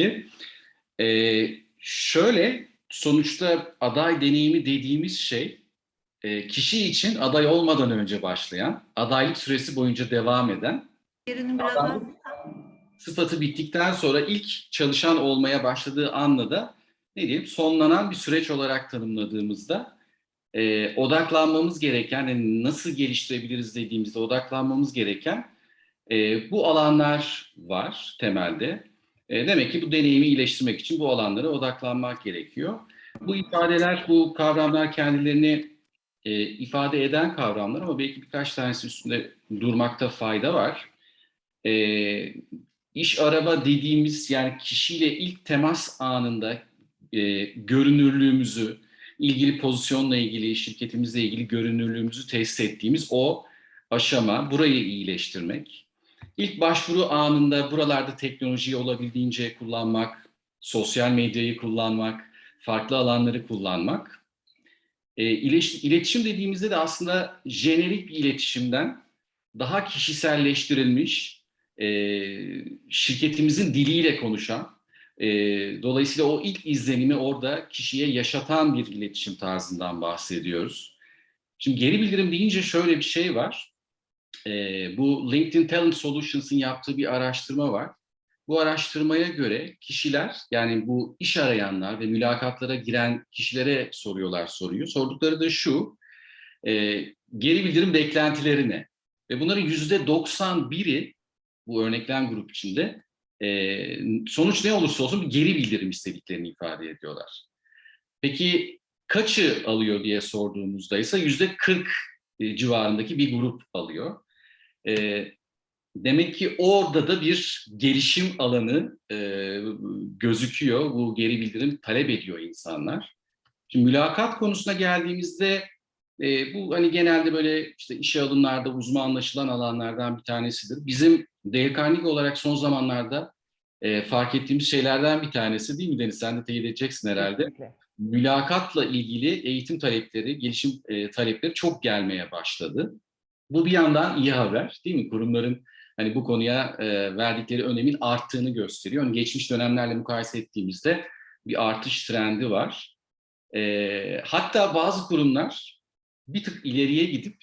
Peki. Ee, şöyle sonuçta aday deneyimi dediğimiz şey e, kişi için aday olmadan önce başlayan, adaylık süresi boyunca devam eden, Adaylık sıfatı bittikten sonra ilk çalışan olmaya başladığı anla da ne diyeyim sonlanan bir süreç olarak tanımladığımızda e, odaklanmamız gereken, yani nasıl geliştirebiliriz dediğimizde odaklanmamız gereken e, bu alanlar var temelde. E, demek ki bu deneyimi iyileştirmek için bu alanlara odaklanmak gerekiyor. Bu ifadeler, bu kavramlar kendilerini e, ifade eden kavramlar ama belki birkaç tanesi üstünde durmakta fayda var. E, iş araba dediğimiz yani kişiyle ilk temas anında e, görünürlüğümüzü, ilgili pozisyonla ilgili, şirketimizle ilgili görünürlüğümüzü test ettiğimiz o aşama, burayı iyileştirmek. İlk başvuru anında buralarda teknolojiyi olabildiğince kullanmak, sosyal medyayı kullanmak, farklı alanları kullanmak. E, iletişim dediğimizde de aslında jenerik bir iletişimden daha kişiselleştirilmiş, e, şirketimizin diliyle konuşan, e, dolayısıyla o ilk izlenimi orada kişiye yaşatan bir iletişim tarzından bahsediyoruz. Şimdi geri bildirim deyince şöyle bir şey var. E, bu LinkedIn Talent Solutions'ın yaptığı bir araştırma var. Bu araştırmaya göre kişiler yani bu iş arayanlar ve mülakatlara giren kişilere soruyorlar soruyu. Sordukları da şu, e, geri bildirim beklentileri ne? Ve bunların yüzde 91'i bu örneklem grup içinde e, sonuç ne olursa olsun bir geri bildirim istediklerini ifade ediyorlar. Peki kaçı alıyor diye sorduğumuzda ise yüzde 40 e, civarındaki bir grup alıyor. E, demek ki orada da bir gelişim alanı e, gözüküyor. Bu geri bildirim talep ediyor insanlar. Şimdi mülakat konusuna geldiğimizde e, bu hani genelde böyle işte işe alımlarda uzmanlaşılan alanlardan bir tanesidir. Bizim Dale Carnegie olarak son zamanlarda e, fark ettiğimiz şeylerden bir tanesi değil mi Deniz? Sen de teyit edeceksin herhalde. Kesinlikle. Mülakatla ilgili eğitim talepleri, gelişim e, talepleri çok gelmeye başladı. Bu bir yandan iyi haber değil mi? Kurumların hani bu konuya e, verdikleri önemin arttığını gösteriyor. Hani geçmiş dönemlerle mukayese ettiğimizde bir artış trendi var. E, hatta bazı kurumlar bir tık ileriye gidip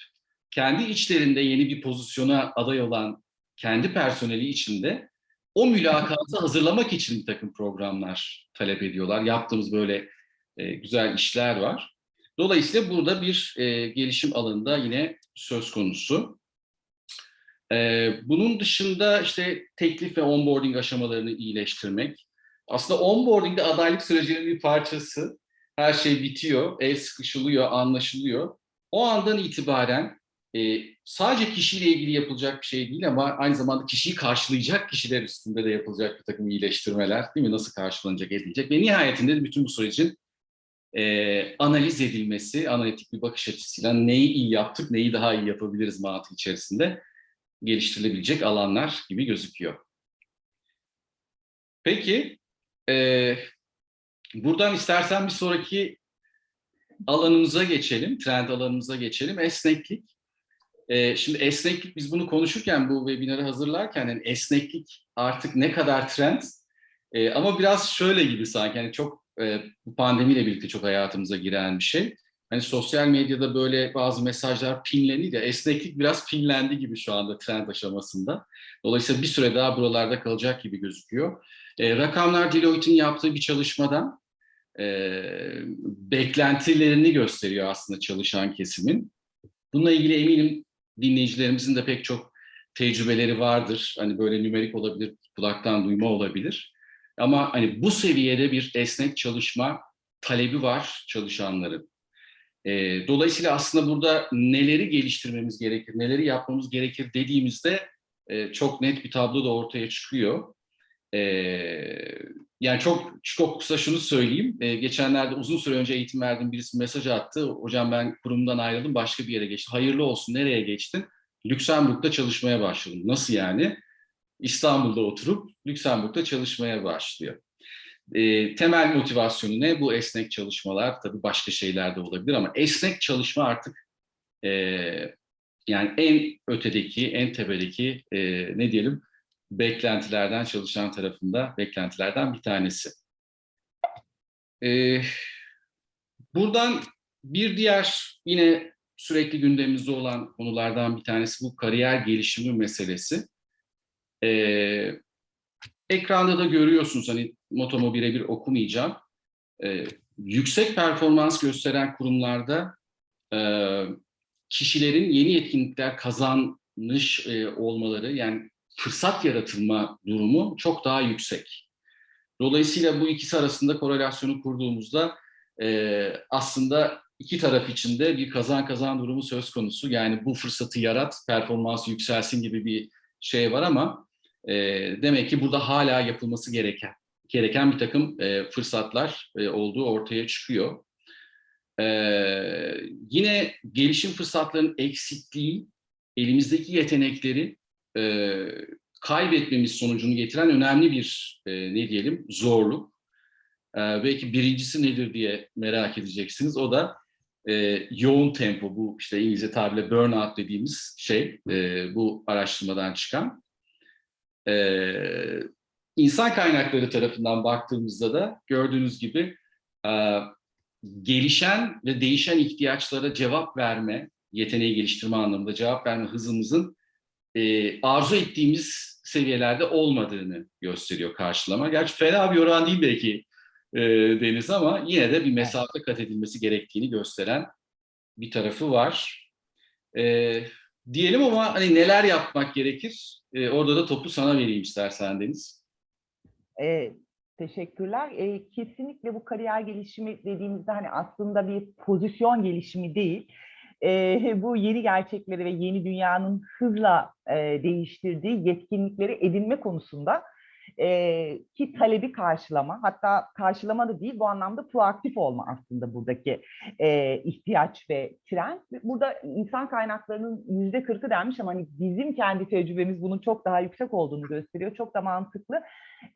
kendi içlerinde yeni bir pozisyona aday olan kendi personeli içinde o mülakatı hazırlamak için bir takım programlar talep ediyorlar. Yaptığımız böyle e, güzel işler var. Dolayısıyla burada bir e, gelişim alanında yine söz konusu. E, bunun dışında işte teklif ve onboarding aşamalarını iyileştirmek. Aslında onboarding de adaylık sürecinin bir parçası. Her şey bitiyor, el sıkışılıyor, anlaşılıyor. O andan itibaren e, sadece kişiyle ilgili yapılacak bir şey değil ama aynı zamanda kişiyi karşılayacak kişiler üstünde de yapılacak bir takım iyileştirmeler değil mi? Nasıl karşılanacak, edilecek ve nihayetinde de bütün bu sürecin e, analiz edilmesi, analitik bir bakış açısıyla neyi iyi yaptık, neyi daha iyi yapabiliriz mantığı içerisinde geliştirilebilecek alanlar gibi gözüküyor. Peki, e, buradan istersen bir sonraki alanımıza geçelim, trend alanımıza geçelim. Esneklik. Ee, şimdi esneklik, biz bunu konuşurken, bu webinarı hazırlarken yani esneklik artık ne kadar trend? Ee, ama biraz şöyle gibi sanki, yani çok e, pandemiyle birlikte çok hayatımıza giren bir şey. Hani sosyal medyada böyle bazı mesajlar pinlenir ya, esneklik biraz pinlendi gibi şu anda trend aşamasında. Dolayısıyla bir süre daha buralarda kalacak gibi gözüküyor. Ee, rakamlar Deloitte'in yaptığı bir çalışmadan e, beklentilerini gösteriyor aslında çalışan kesimin. Bununla ilgili eminim dinleyicilerimizin de pek çok tecrübeleri vardır. Hani böyle nümerik olabilir, kulaktan duyma olabilir. Ama hani bu seviyede bir esnek çalışma talebi var çalışanların. E, dolayısıyla aslında burada neleri geliştirmemiz gerekir, neleri yapmamız gerekir dediğimizde e, çok net bir tablo da ortaya çıkıyor. E, yani çok çok kısa şunu söyleyeyim. E, geçenlerde uzun süre önce eğitim verdiğim birisi mesaj attı. Hocam ben kurumdan ayrıldım, başka bir yere geçtim. Hayırlı olsun, nereye geçtin? Lüksemburg'da çalışmaya başladım. Nasıl yani? İstanbul'da oturup Lüksemburg'da çalışmaya başlıyor. E, temel motivasyonu ne? Bu esnek çalışmalar. Tabii başka şeyler de olabilir ama esnek çalışma artık e, yani en ötedeki, en tepedeki e, ne diyelim beklentilerden çalışan tarafında beklentilerden bir tanesi. Ee, buradan bir diğer yine sürekli gündemimizde olan konulardan bir tanesi bu kariyer gelişimi meselesi. Ee, ekranda da görüyorsunuz hani motomu birebir okumayacağım. Ee, yüksek performans gösteren kurumlarda e, kişilerin yeni yetkinlikler kazanmış e, olmaları yani fırsat yaratılma durumu çok daha yüksek. Dolayısıyla bu ikisi arasında korelasyonu kurduğumuzda e, aslında iki taraf için de bir kazan kazan durumu söz konusu. Yani bu fırsatı yarat, performansı yükselsin gibi bir şey var ama e, demek ki burada hala yapılması gereken gereken bir takım e, fırsatlar e, olduğu ortaya çıkıyor. E, yine gelişim fırsatlarının eksikliği, elimizdeki yetenekleri e, kaybetmemiz sonucunu getiren önemli bir e, ne diyelim zorluk. E, belki birincisi nedir diye merak edeceksiniz. O da e, yoğun tempo. Bu işte İngilizce tabirle burnout dediğimiz şey. E, bu araştırmadan çıkan. E, insan kaynakları tarafından baktığımızda da gördüğünüz gibi e, gelişen ve değişen ihtiyaçlara cevap verme, yeteneği geliştirme anlamında cevap verme hızımızın e, arzu ettiğimiz seviyelerde olmadığını gösteriyor karşılama. Gerçi fena bir oran değil belki e, Deniz ama yine de bir mesafe kat edilmesi gerektiğini gösteren bir tarafı var. E, diyelim ama hani neler yapmak gerekir? E, orada da topu sana vereyim istersen Deniz. E, teşekkürler. E, kesinlikle bu kariyer gelişimi dediğimizde hani aslında bir pozisyon gelişimi değil. E, bu yeni gerçekleri ve yeni dünyanın hızla e, değiştirdiği yetkinlikleri edinme konusunda e, ki talebi karşılama, hatta karşılama da değil bu anlamda proaktif olma aslında buradaki e, ihtiyaç ve trend. Burada insan kaynaklarının yüzde kırkı denmiş ama hani bizim kendi tecrübemiz bunun çok daha yüksek olduğunu gösteriyor. Çok da mantıklı.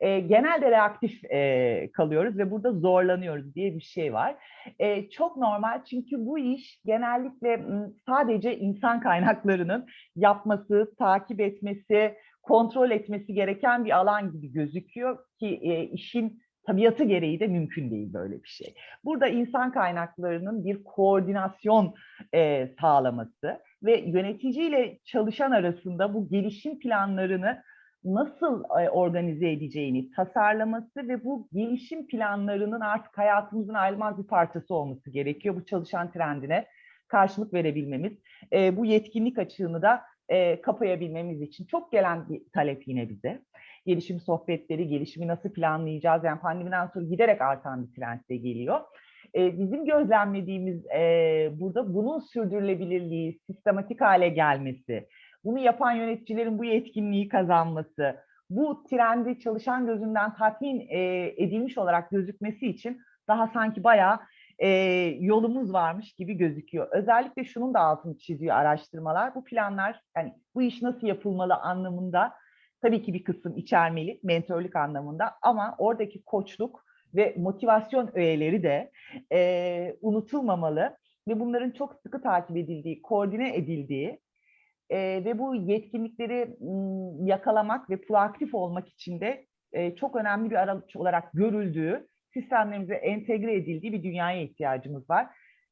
E, genelde reaktif e, kalıyoruz ve burada zorlanıyoruz diye bir şey var. E, çok normal çünkü bu iş genellikle sadece insan kaynaklarının yapması, takip etmesi, kontrol etmesi gereken bir alan gibi gözüküyor ki e, işin tabiatı gereği de mümkün değil böyle bir şey. Burada insan kaynaklarının bir koordinasyon e, sağlaması ve yöneticiyle çalışan arasında bu gelişim planlarını nasıl e, organize edeceğini tasarlaması ve bu gelişim planlarının artık hayatımızın ayrılmaz bir parçası olması gerekiyor. Bu çalışan trendine karşılık verebilmemiz. E, bu yetkinlik açığını da e, kapayabilmemiz için çok gelen bir talep yine bize. Gelişim sohbetleri, gelişimi nasıl planlayacağız? Yani pandemiden sonra giderek artan bir trend de geliyor. E, bizim gözlemlediğimiz e, burada bunun sürdürülebilirliği, sistematik hale gelmesi, bunu yapan yöneticilerin bu yetkinliği kazanması, bu trendi çalışan gözünden tatmin e, edilmiş olarak gözükmesi için daha sanki bayağı e, yolumuz varmış gibi gözüküyor. Özellikle şunun da altını çiziyor araştırmalar. Bu planlar, yani bu iş nasıl yapılmalı anlamında tabii ki bir kısım içermeli, mentörlük anlamında ama oradaki koçluk ve motivasyon öğeleri de e, unutulmamalı ve bunların çok sıkı takip edildiği, koordine edildiği e, ve bu yetkinlikleri m, yakalamak ve proaktif olmak için de e, çok önemli bir araç olarak görüldüğü sistemlerimize entegre edildiği bir dünyaya ihtiyacımız var.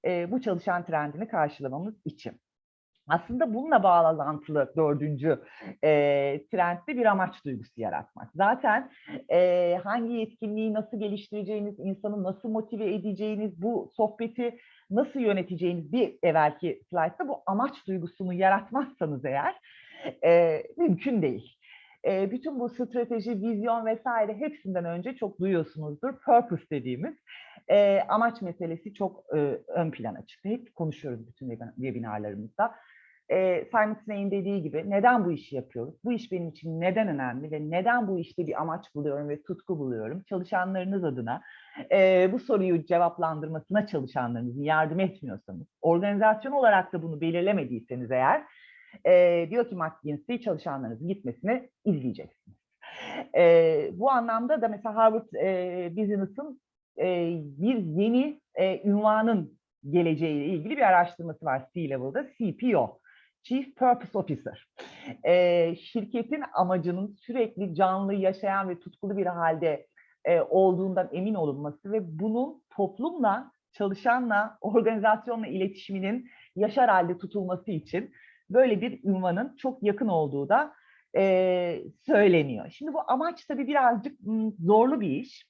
E, bu çalışan trendini karşılamamız için. Aslında bununla bağlantılı dördüncü e, trendde bir amaç duygusu yaratmak. Zaten e, hangi yetkinliği nasıl geliştireceğiniz, insanı nasıl motive edeceğiniz, bu sohbeti nasıl yöneteceğiniz bir evvelki slaytta bu amaç duygusunu yaratmazsanız eğer e, mümkün değil e, bütün bu strateji, vizyon vesaire hepsinden önce çok duyuyorsunuzdur. Purpose dediğimiz e, amaç meselesi çok e, ön plana çıktı. Hep konuşuyoruz bütün webinarlarımızda. E, Simon Sinek'in dediği gibi neden bu işi yapıyoruz? Bu iş benim için neden önemli ve neden bu işte bir amaç buluyorum ve tutku buluyorum? Çalışanlarınız adına e, bu soruyu cevaplandırmasına çalışanlarınızın yardım etmiyorsanız, organizasyon olarak da bunu belirlemediyseniz eğer, e, diyor ki McKinsey çalışanlarınızın gitmesini izleyeceksiniz. E, bu anlamda da mesela Harvard e, Business'ın e, bir yeni e, ünvanın geleceğiyle ilgili bir araştırması var C-Level'da, CPO. Chief Purpose Officer. E, şirketin amacının sürekli canlı, yaşayan ve tutkulu bir halde e, olduğundan emin olunması ve bunun toplumla, çalışanla, organizasyonla iletişiminin yaşar halde tutulması için böyle bir ünvanın çok yakın olduğu da e, söyleniyor. Şimdi bu amaç tabii birazcık zorlu bir iş.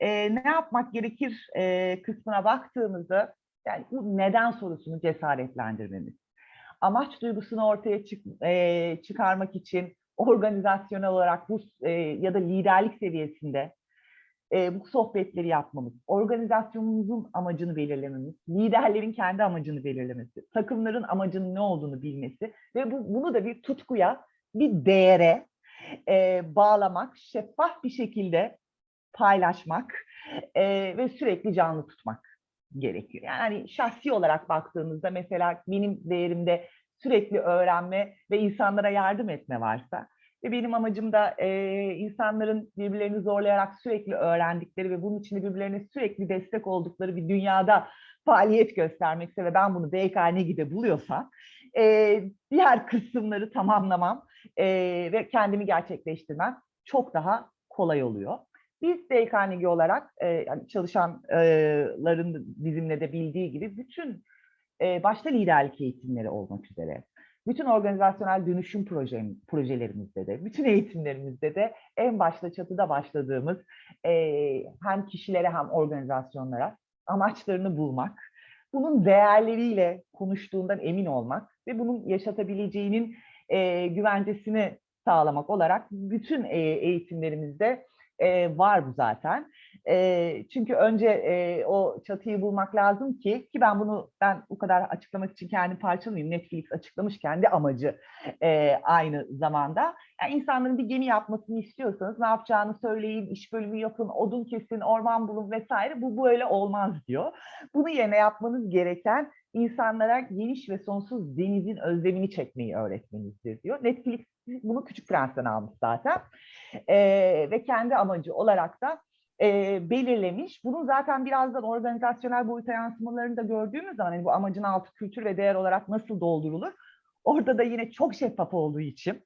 E, ne yapmak gerekir e, kısmına baktığımızda yani bu neden sorusunu cesaretlendirmemiz. Amaç duygusunu ortaya çık, e, çıkarmak için organizasyonel olarak bu e, ya da liderlik seviyesinde e, bu sohbetleri yapmamız, organizasyonumuzun amacını belirlememiz, liderlerin kendi amacını belirlemesi, takımların amacının ne olduğunu bilmesi ve bu, bunu da bir tutkuya, bir değere e, bağlamak, şeffaf bir şekilde paylaşmak e, ve sürekli canlı tutmak gerekiyor. Yani hani şahsi olarak baktığınızda mesela benim değerimde sürekli öğrenme ve insanlara yardım etme varsa ve benim amacım da e, insanların birbirlerini zorlayarak sürekli öğrendikleri ve bunun için de birbirlerine sürekli destek oldukları bir dünyada faaliyet göstermekse ve ben bunu BK Negi'de buluyorsam e, diğer kısımları tamamlamam e, ve kendimi gerçekleştirmem çok daha kolay oluyor. Biz Negi olarak e, yani çalışanların bizimle de bildiği gibi bütün e, başta liderlik eğitimleri olmak üzere. Bütün organizasyonel dönüşüm proje, projelerimizde de, bütün eğitimlerimizde de en başta çatıda başladığımız e, hem kişilere hem organizasyonlara amaçlarını bulmak, bunun değerleriyle konuştuğundan emin olmak ve bunun yaşatabileceğinin e, güvencesini sağlamak olarak bütün e, eğitimlerimizde e, var bu zaten. E, çünkü önce e, o çatıyı bulmak lazım ki ki ben bunu ben bu kadar açıklamak için kendi parçalayayım. Netflix açıklamış kendi amacı e, aynı zamanda. Yani insanların bir gemi yapmasını istiyorsanız ne yapacağını söyleyin, iş bölümü yapın, odun kesin, orman bulun vesaire. Bu böyle olmaz diyor. Bunu yerine yapmanız gereken insanlara geniş ve sonsuz denizin özlemini çekmeyi öğretmenizdir diyor. Netflix bunu Küçük Prens'ten almış zaten. E, ve kendi amacı olarak da e, belirlemiş. Bunun zaten birazdan organizasyonel boyuta yansımalarını da gördüğümüz zaman hani bu amacın altı kültür ve değer olarak nasıl doldurulur? Orada da yine çok şeffaf olduğu için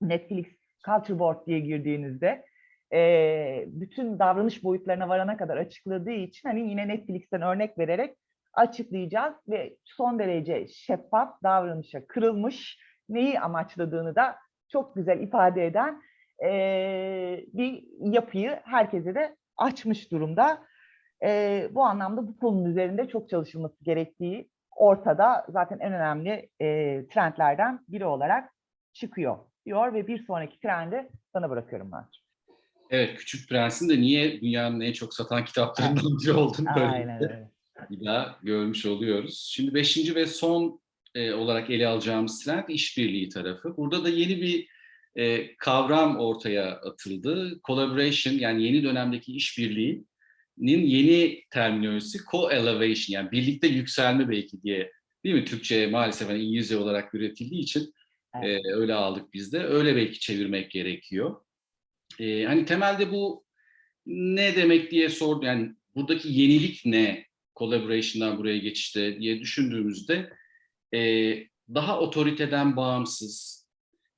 Netflix Culture Board diye girdiğinizde e, bütün davranış boyutlarına varana kadar açıkladığı için hani yine Netflix'ten örnek vererek açıklayacağız ve son derece şeffaf davranışa kırılmış neyi amaçladığını da çok güzel ifade eden e, bir yapıyı herkese de açmış durumda. E, bu anlamda bu konunun üzerinde çok çalışılması gerektiği ortada zaten en önemli e, trendlerden biri olarak çıkıyor diyor ve bir sonraki trendi sana bırakıyorum ben. Evet, Küçük Prens'in de niye dünyanın en çok satan kitaplarından biri olduğunu böyle öyle. bir daha görmüş oluyoruz. Şimdi beşinci ve son e, olarak ele alacağımız trend işbirliği tarafı. Burada da yeni bir e, kavram ortaya atıldı. Collaboration yani yeni dönemdeki işbirliğinin yeni terminolojisi co-elevation yani birlikte yükselme belki diye değil mi? Türkçe maalesef hani İngilizce olarak üretildiği için Evet. e, öyle aldık biz de. Öyle belki çevirmek gerekiyor. E, hani temelde bu ne demek diye sordu. Yani buradaki yenilik ne? Collaboration'dan buraya geçişte diye düşündüğümüzde e, daha otoriteden bağımsız,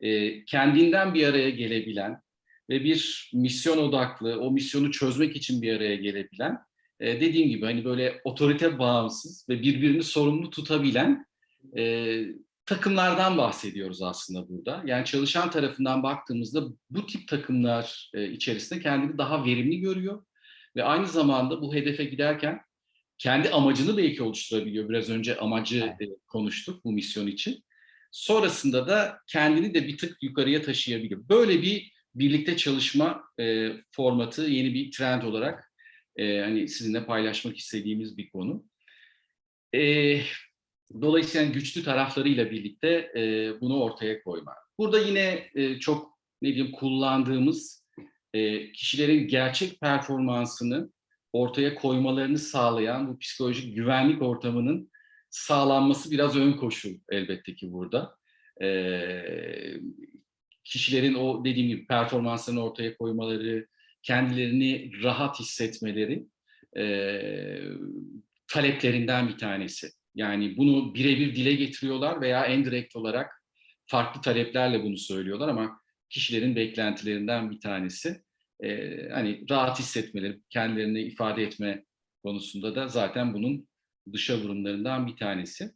e, kendinden bir araya gelebilen ve bir misyon odaklı, o misyonu çözmek için bir araya gelebilen, e, dediğim gibi hani böyle otorite bağımsız ve birbirini sorumlu tutabilen e, takımlardan bahsediyoruz aslında burada. Yani çalışan tarafından baktığımızda bu tip takımlar e, içerisinde kendini daha verimli görüyor ve aynı zamanda bu hedefe giderken kendi amacını belki oluşturabiliyor. Biraz önce amacı e, konuştuk bu misyon için. Sonrasında da kendini de bir tık yukarıya taşıyabiliyor. Böyle bir birlikte çalışma e, formatı yeni bir trend olarak e, hani sizinle paylaşmak istediğimiz bir konu. E, dolayısıyla güçlü taraflarıyla birlikte e, bunu ortaya koyma. Burada yine e, çok ne diyeyim kullandığımız e, kişilerin gerçek performansını ortaya koymalarını sağlayan bu psikolojik güvenlik ortamının sağlanması biraz ön koşul elbette ki burada. Ee, kişilerin o dediğim gibi performanslarını ortaya koymaları, kendilerini rahat hissetmeleri e, taleplerinden bir tanesi Yani bunu birebir dile getiriyorlar veya en direkt olarak farklı taleplerle bunu söylüyorlar ama kişilerin beklentilerinden bir tanesi. Ee, hani rahat hissetmeleri, kendilerini ifade etme konusunda da zaten bunun dışa vurumlarından bir tanesi.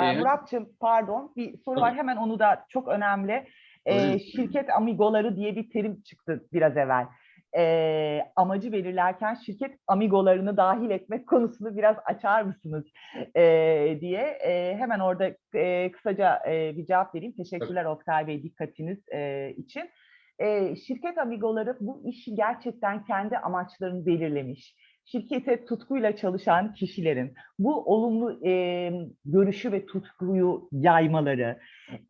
Ee, Murat'cığım pardon bir soru var Tabii. hemen onu da çok önemli. Ee, şirket amigoları diye bir terim çıktı biraz evvel. Ee, amacı belirlerken şirket amigolarını dahil etmek konusunu biraz açar mısınız ee, diye Ee, hemen orada e, kısaca e, bir cevap vereyim. Teşekkürler Oktay Bey dikkatiniz e, için. Ee, şirket amigoları bu işi gerçekten kendi amaçlarını belirlemiş. Şirkete tutkuyla çalışan kişilerin bu olumlu e, görüşü ve tutkuyu yaymaları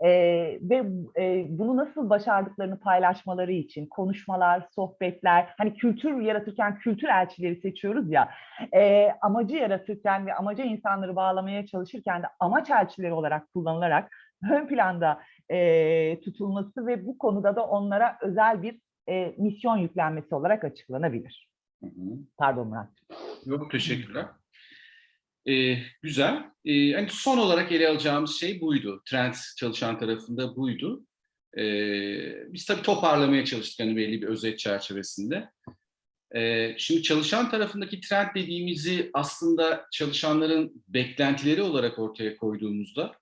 e, ve e, bunu nasıl başardıklarını paylaşmaları için konuşmalar, sohbetler, hani kültür yaratırken kültür elçileri seçiyoruz ya, e, amacı yaratırken ve amaca insanları bağlamaya çalışırken de amaç elçileri olarak kullanılarak ön planda e, tutulması ve bu konuda da onlara özel bir e, misyon yüklenmesi olarak açıklanabilir. Hı hı. Pardon Murat. Yok teşekkürler. Ee, güzel. Ee, hani son olarak ele alacağımız şey buydu. Trend çalışan tarafında buydu. Ee, biz tabii toparlamaya çalıştık hani belli bir özet çerçevesinde. Ee, şimdi çalışan tarafındaki trend dediğimizi aslında çalışanların beklentileri olarak ortaya koyduğumuzda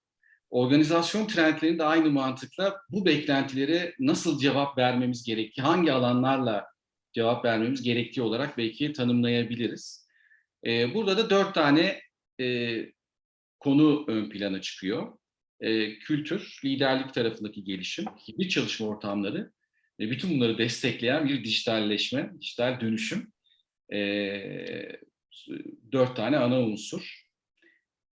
organizasyon trendlerinin de aynı mantıkla bu beklentilere nasıl cevap vermemiz gerektiği, hangi alanlarla cevap vermemiz gerektiği olarak belki tanımlayabiliriz. Ee, burada da dört tane e, konu ön plana çıkıyor. Ee, kültür, liderlik tarafındaki gelişim, hibrit çalışma ortamları ve bütün bunları destekleyen bir dijitalleşme, dijital dönüşüm. Ee, dört tane ana unsur.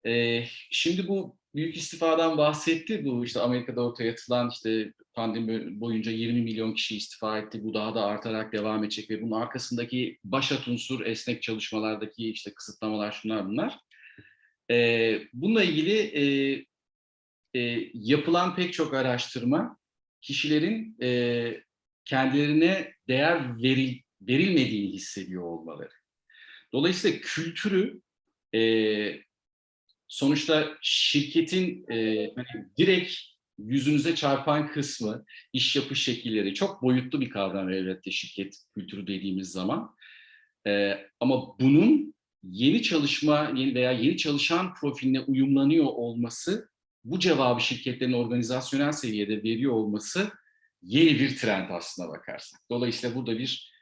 Ee, şimdi bu büyük istifadan bahsetti. Bu işte Amerika'da ortaya atılan işte pandemi boyunca 20 milyon kişi istifa etti. Bu daha da artarak devam edecek ve bunun arkasındaki başat unsur esnek çalışmalardaki işte kısıtlamalar şunlar bunlar. Ee, bununla ilgili e, e, yapılan pek çok araştırma kişilerin e, kendilerine değer veril, verilmediğini hissediyor olmaları. Dolayısıyla kültürü e, sonuçta şirketin e, hani direkt yüzünüze çarpan kısmı, iş yapış şekilleri çok boyutlu bir kavram elbette şirket kültürü dediğimiz zaman. E, ama bunun yeni çalışma yeni veya yeni çalışan profiline uyumlanıyor olması, bu cevabı şirketlerin organizasyonel seviyede veriyor olması yeni bir trend aslına bakarsak. Dolayısıyla burada bir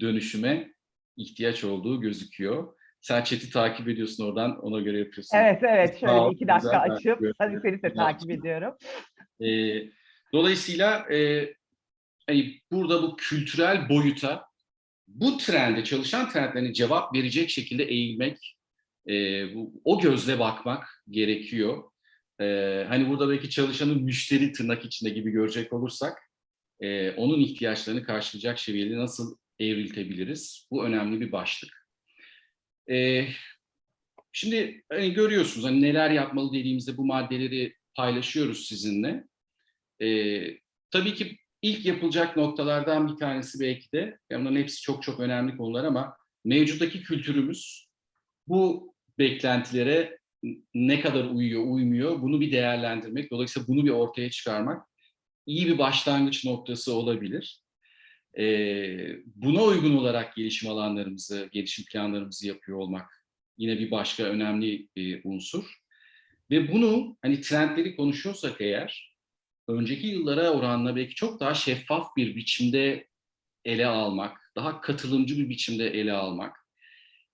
dönüşüme ihtiyaç olduğu gözüküyor. Sen chat'i takip ediyorsun oradan ona göre yapıyorsun. Evet evet Sağ şöyle iki dakika güzel açıp seni de takip ediyorum. Ee, dolayısıyla e, hani burada bu kültürel boyuta bu trende çalışan trendlerine cevap verecek şekilde eğilmek, e, bu, o gözle bakmak gerekiyor. E, hani burada belki çalışanın müşteri tırnak içinde gibi görecek olursak e, onun ihtiyaçlarını karşılayacak seviyede nasıl evriltebiliriz? Bu önemli bir başlık. Şimdi hani görüyorsunuz hani neler yapmalı dediğimizde bu maddeleri paylaşıyoruz sizinle. Tabii ki ilk yapılacak noktalardan bir tanesi belki de, yani bunların hepsi çok çok önemli konular ama mevcuttaki kültürümüz bu beklentilere ne kadar uyuyor, uymuyor bunu bir değerlendirmek, dolayısıyla bunu bir ortaya çıkarmak iyi bir başlangıç noktası olabilir. Ee, buna uygun olarak gelişim alanlarımızı, gelişim planlarımızı yapıyor olmak yine bir başka önemli e, unsur. Ve bunu hani trendleri konuşuyorsak eğer önceki yıllara oranla belki çok daha şeffaf bir biçimde ele almak, daha katılımcı bir biçimde ele almak,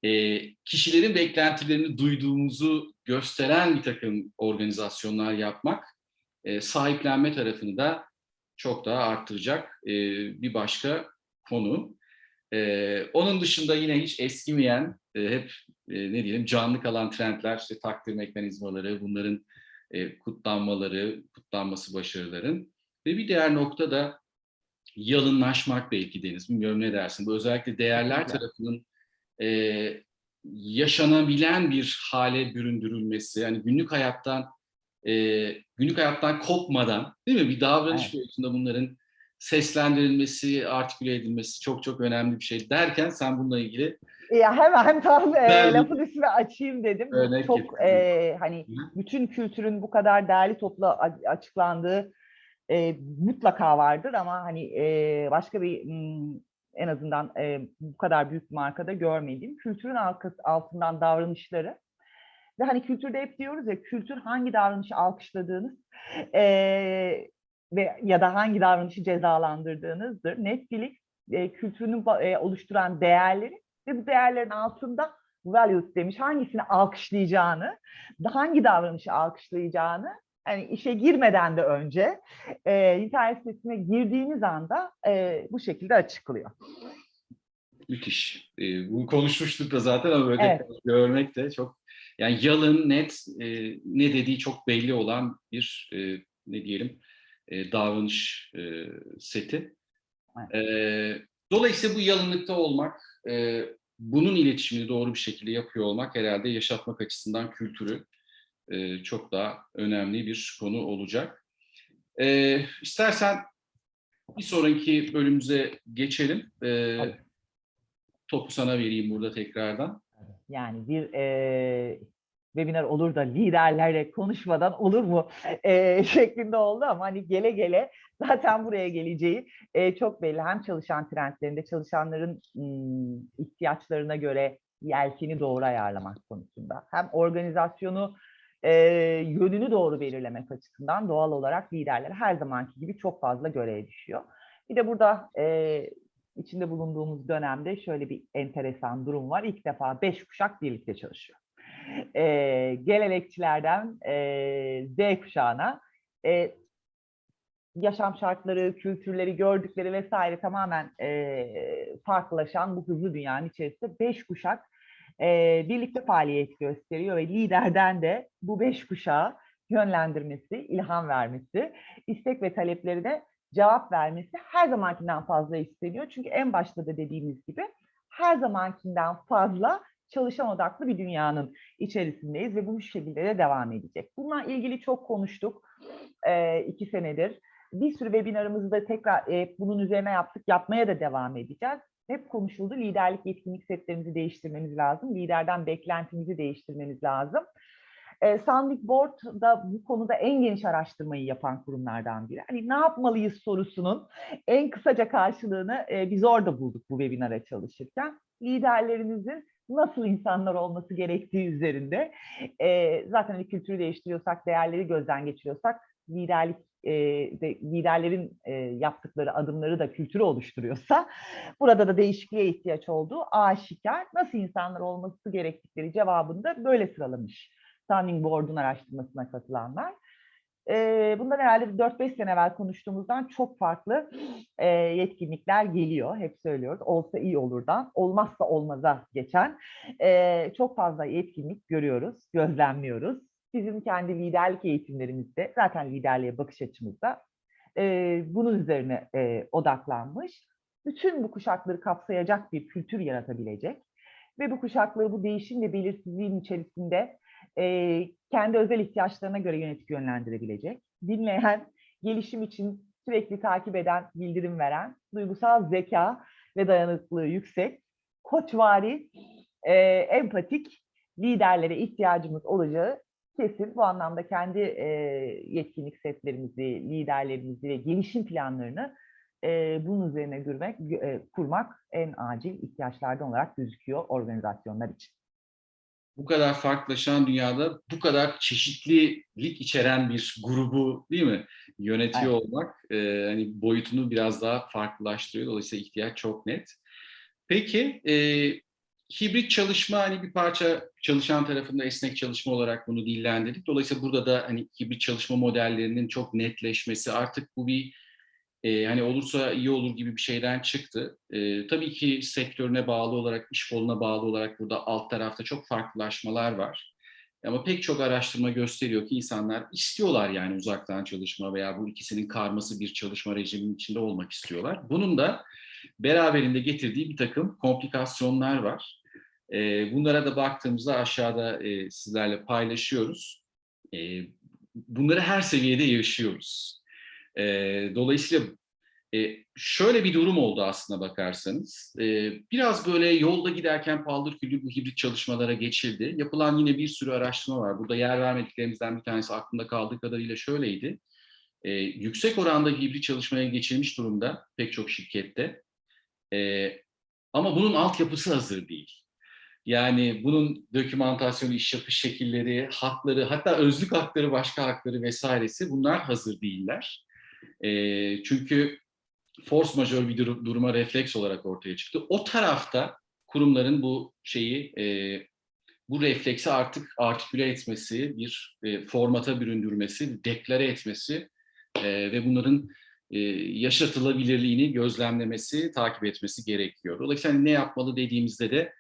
e, kişilerin beklentilerini duyduğumuzu gösteren bir takım organizasyonlar yapmak, e, sahiplenme tarafını da çok daha arttıracak e, bir başka konu. E, onun dışında yine hiç eskimeyen, e, hep e, ne diyelim canlı kalan trendler, işte takdir mekanizmaları, bunların e, kutlanmaları, kutlanması başarıların ve bir diğer nokta da yalınlaşmak belki Deniz. Bilmiyorum ne dersin? Bu özellikle değerler tarafının e, yaşanabilen bir hale büründürülmesi, yani günlük hayattan e, günlük hayattan kopmadan, değil mi? Bir davranış Evet. boyutunda bunların seslendirilmesi, artiküle edilmesi çok çok önemli bir şey derken sen bununla ilgili Ya hemen tam e, Ben- lafın üstüne açayım dedim. Örnek çok getirdim. e, hani bütün kültürün bu kadar değerli toplu a- açıklandığı e, mutlaka vardır ama hani e, başka bir m, en azından e, bu kadar büyük markada görmediğim kültürün arkası, altından davranışları ve hani kültürde hep diyoruz ya kültür hangi davranışı alkışladığınız e, ve ya da hangi davranışı cezalandırdığınızdır. Netflix e, kültürünü e, oluşturan değerleri ve bu değerlerin altında values demiş hangisini alkışlayacağını, hangi davranışı alkışlayacağını hani işe girmeden de önce e, internet sitesine girdiğiniz anda e, bu şekilde açıklıyor. müthiş. Ee, bunu konuşmuştuk da zaten ama böyle Evet. görmek de çok yani yalın, net, e, ne dediği çok belli olan bir e, ne diyelim e, davranış e, seti. E, dolayısıyla bu yalınlıkta olmak, e, bunun iletişimini doğru bir şekilde yapıyor olmak herhalde yaşatmak açısından kültürü e, çok daha önemli bir konu olacak. E, istersen bir sonraki bölümümüze geçelim. E, topu sana vereyim burada tekrardan. Yani bir e, webinar olur da liderlerle konuşmadan olur mu e, şeklinde oldu ama hani gele gele zaten buraya geleceği e, çok belli. Hem çalışan trendlerinde çalışanların ım, ihtiyaçlarına göre yelkeni doğru ayarlamak konusunda hem organizasyonu e, yönünü doğru belirlemek açısından doğal olarak liderler her zamanki gibi çok fazla göreve düşüyor. Bir de burada e, içinde bulunduğumuz dönemde şöyle bir enteresan durum var. İlk defa beş kuşak birlikte çalışıyor. Ee, gelenekçilerden e, Z kuşağına e, yaşam şartları, kültürleri, gördükleri vesaire tamamen e, farklılaşan bu hızlı dünyanın içerisinde beş kuşak e, birlikte faaliyet gösteriyor ve liderden de bu beş kuşağı yönlendirmesi, ilham vermesi, istek ve taleplerine cevap vermesi her zamankinden fazla isteniyor. Çünkü en başta da dediğimiz gibi her zamankinden fazla çalışan odaklı bir dünyanın içerisindeyiz ve bu şekilde de devam edecek. Bununla ilgili çok konuştuk e, iki senedir. Bir sürü webinarımızı da tekrar e, bunun üzerine yaptık, yapmaya da devam edeceğiz. Hep konuşuldu, liderlik yetkinlik setlerimizi değiştirmemiz lazım, liderden beklentimizi değiştirmemiz lazım. E, Sounding Board da bu konuda en geniş araştırmayı yapan kurumlardan biri. Hani ne yapmalıyız sorusunun en kısaca karşılığını e, biz orada bulduk bu webinara çalışırken. Liderlerimizin nasıl insanlar olması gerektiği üzerinde. E, zaten hani kültürü değiştiriyorsak, değerleri gözden geçiriyorsak, liderlik e, de, liderlerin e, yaptıkları adımları da kültürü oluşturuyorsa, burada da değişikliğe ihtiyaç olduğu aşikar. Nasıl insanlar olması gerektikleri cevabını da böyle sıralamış. Sounding Board'un araştırmasına katılanlar. E, bundan herhalde 4-5 sene evvel konuştuğumuzdan çok farklı e, yetkinlikler geliyor. Hep söylüyoruz. Olsa iyi olurdan, olmazsa olmaza geçen e, çok fazla yetkinlik görüyoruz, gözlemliyoruz. Bizim kendi liderlik eğitimlerimizde, zaten liderliğe bakış açımızda e, bunun üzerine e, odaklanmış. Bütün bu kuşakları kapsayacak bir kültür yaratabilecek ve bu kuşakları bu değişim ve belirsizliğin içerisinde e, kendi özel ihtiyaçlarına göre yönetip yönlendirebilecek, dinleyen, gelişim için sürekli takip eden, bildirim veren, duygusal zeka ve dayanıklılığı yüksek, koçvari, e, empatik liderlere ihtiyacımız olacağı kesin. Bu anlamda kendi e, yetkinlik setlerimizi, liderlerimizi ve gelişim planlarını e, bunun üzerine gürmek, e, kurmak en acil ihtiyaçlardan olarak gözüküyor organizasyonlar için bu kadar farklılaşan dünyada bu kadar çeşitlilik içeren bir grubu değil mi yönetiyor Evet. olmak e, hani boyutunu biraz daha farklılaştırıyor. Dolayısıyla ihtiyaç çok net. Peki e, hibrit çalışma hani bir parça çalışan tarafında esnek çalışma olarak bunu dillendirdik. Dolayısıyla burada da hani hibrit çalışma modellerinin çok netleşmesi artık bu bir e, hani olursa iyi olur gibi bir şeyden çıktı. E, tabii ki sektörüne bağlı olarak, iş koluna bağlı olarak burada alt tarafta çok farklılaşmalar var. Ama pek çok araştırma gösteriyor ki insanlar istiyorlar yani uzaktan çalışma veya bu ikisinin karması bir çalışma rejiminin içinde olmak istiyorlar. Bunun da beraberinde getirdiği bir takım komplikasyonlar var. Bunlara da baktığımızda aşağıda sizlerle paylaşıyoruz. Bunları her seviyede yaşıyoruz. E, dolayısıyla E, şöyle bir durum oldu aslına bakarsanız. E, biraz böyle yolda giderken paldır küldür bu hibrit çalışmalara geçildi. Yapılan yine bir sürü araştırma var. Burada yer vermediklerimizden bir tanesi aklımda kaldığı kadarıyla şöyleydi. E, yüksek oranda hibrit çalışmaya geçilmiş durumda pek çok şirkette. E, ama bunun altyapısı hazır değil. Yani bunun dokümantasyonu, iş yapış şekilleri, hakları, hatta özlük hakları, başka hakları vesairesi bunlar hazır değiller. E, çünkü force majeure bir dur- duruma refleks olarak ortaya çıktı. O tarafta kurumların bu şeyi, e, bu refleksi artık artiküle etmesi, bir e, formata büründürmesi, deklare etmesi e, ve bunların e, yaşatılabilirliğini gözlemlemesi, takip etmesi gerekiyor. Dolayısıyla hani ne yapmalı dediğimizde de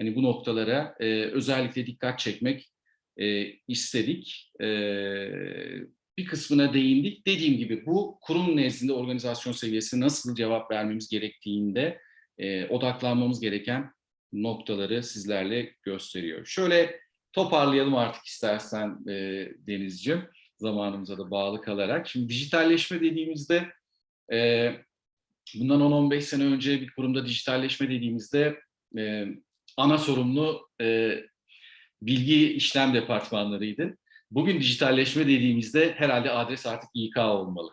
hani bu noktalara e, özellikle dikkat çekmek e, istedik. E, bir kısmına değindik. Dediğim gibi bu kurum nezdinde organizasyon seviyesi nasıl cevap vermemiz gerektiğinde e, odaklanmamız gereken noktaları sizlerle gösteriyor. Şöyle toparlayalım artık istersen e, Denizciğim zamanımıza da bağlı kalarak. Şimdi dijitalleşme dediğimizde e, bundan 10-15 sene önce bir kurumda dijitalleşme dediğimizde e, ana sorumlu e, bilgi işlem departmanlarıydı. Bugün dijitalleşme dediğimizde herhalde adres artık İK olmalı.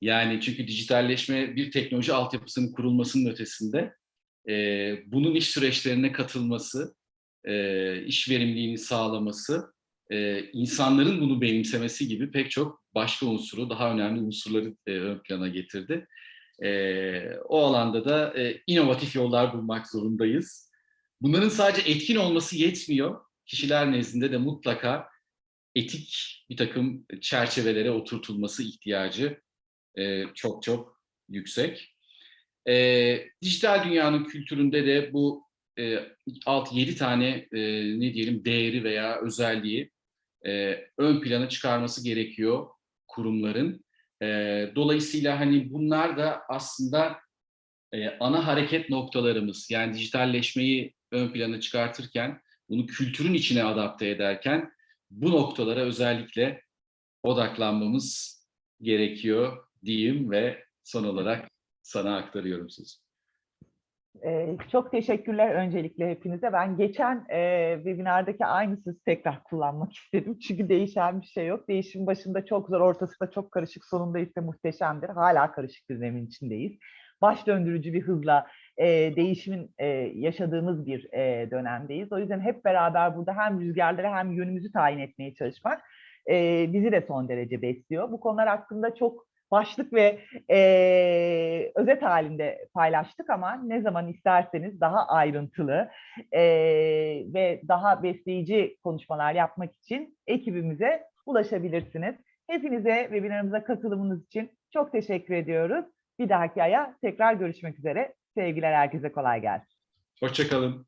Yani çünkü dijitalleşme bir teknoloji altyapısının kurulmasının ötesinde e, bunun iş süreçlerine katılması, e, iş verimliliğini sağlaması, e, insanların bunu benimsemesi gibi pek çok başka unsuru, daha önemli unsurları e, ön plana getirdi. E, o alanda da e, inovatif yollar bulmak zorundayız. Bunların sadece etkin olması yetmiyor. Kişiler nezdinde de mutlaka etik bir takım çerçevelere oturtulması ihtiyacı e, çok çok yüksek. E, dijital dünyanın kültüründe de bu e, 6-7 tane e, ne diyelim değeri veya özelliği e, ön plana çıkarması gerekiyor kurumların. E, dolayısıyla hani bunlar da aslında e, ana hareket noktalarımız. Yani dijitalleşmeyi ön plana çıkartırken, bunu kültürün içine adapte ederken bu noktalara özellikle odaklanmamız gerekiyor diyeyim ve son olarak sana aktarıyorum sözü. Ee, çok teşekkürler öncelikle hepinize. Ben geçen e, webinardaki aynı sözü tekrar kullanmak istedim. Çünkü değişen bir şey yok. Değişim başında çok zor, ortasında çok karışık, sonunda ise muhteşemdir. Hala karışık bir zemin içindeyiz. Baş döndürücü bir hızla e, değişimin e, yaşadığımız bir e, dönemdeyiz. O yüzden hep beraber burada hem rüzgarları hem yönümüzü tayin etmeye çalışmak e, bizi de son derece besliyor. Bu konular hakkında çok başlık ve e, özet halinde paylaştık ama ne zaman isterseniz daha ayrıntılı e, ve daha besleyici konuşmalar yapmak için ekibimize ulaşabilirsiniz. Hepinize webinarımıza katılımınız için çok teşekkür ediyoruz. Bir dahaki aya tekrar görüşmek üzere. Sevgiler herkese kolay gelsin. Hoşçakalın.